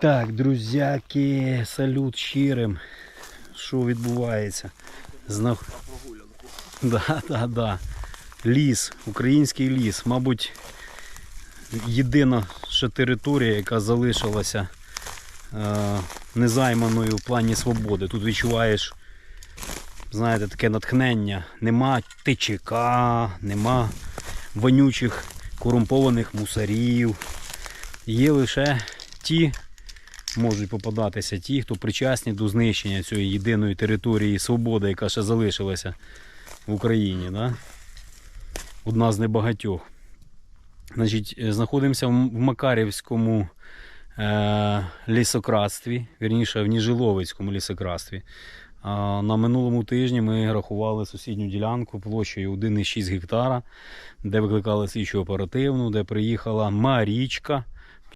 Так, друзяки, салют щирим. Що відбувається? Знах... Да, да, да. Ліс, український ліс. Мабуть, єдина ще територія, яка залишилася е, незайманою в плані свободи. Тут відчуваєш, знаєте, таке натхнення. Нема тичика, нема вонючих корумпованих мусорів. Є лише ті, можуть попадатися ті, хто причасні до знищення цієї єдиної території свободи, яка ще залишилася в Україні. Да? Одна з небагатьох. Значить, е, знаходимося в Макарівському е- лісократстві, вірніше в Ніжиловицькому лісократстві. На минулому тижні ми рахували сусідню ділянку площею 1,6 гектара, де викликали слідчу оперативну, де приїхала Марічка